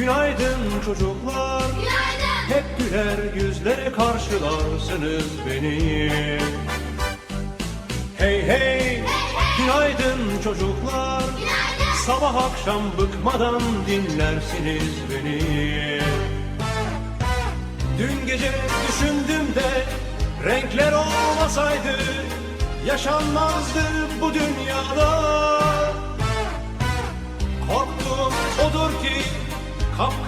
Günaydın çocuklar Günaydın. Hep güler yüzlere karşılarsınız beni Hey hey Günaydın çocuklar Günaydın. Sabah akşam bıkmadan dinlersiniz beni Dün gece düşündüm de renkler olmasaydı yaşanmazdı bu dünyada.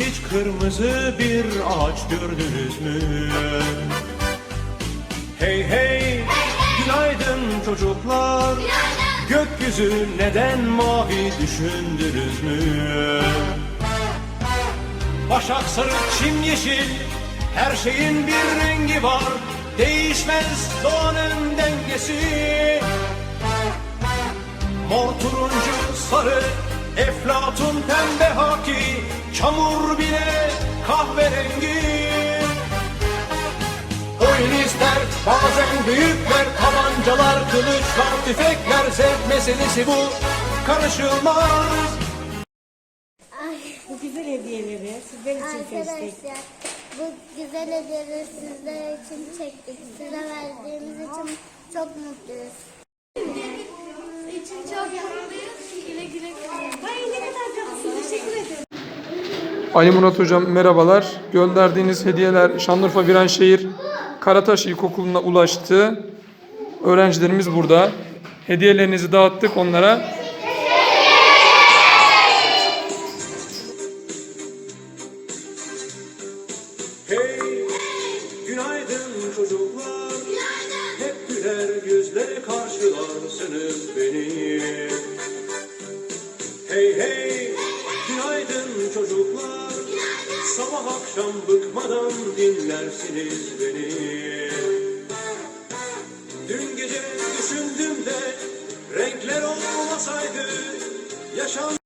Hiç kırmızı bir ağaç gördünüz mü? Hey hey günaydın çocuklar Günaydın. Gökyüzü neden mavi düşündünüz mü? Başak sarı, çim yeşil, her şeyin bir rengi var. Değişmez doğanın dengesi. Mor, turuncu, sarı, eflatun, pembe haki, çamur Oyun ister bazen büyükler, tabancalar, kılıçlar, tüfekler, zevk meselesi bu. Karışılmaz. Bu güzel hediyeleri sizler için seçtik. Arkadaşlar bu güzel hediyeleri sizler için çektik. Size verdiğimiz için çok mutluyuz. için çok mutluyuz. Güle güle kullanın. Ay ne kadar tatlısın. Teşekkür ederim. Ali Murat Hocam merhabalar. Gönderdiğiniz hediyeler Şanlıurfa Viranşehir Karataş İlkokulu'na ulaştı. Öğrencilerimiz burada. Hediyelerinizi dağıttık onlara. Hey, hey, günaydın çocuklar. Sabah akşam bıkmadan dinlersiniz beni. Dün gece düşündüm de renkler olmasaydı yaşam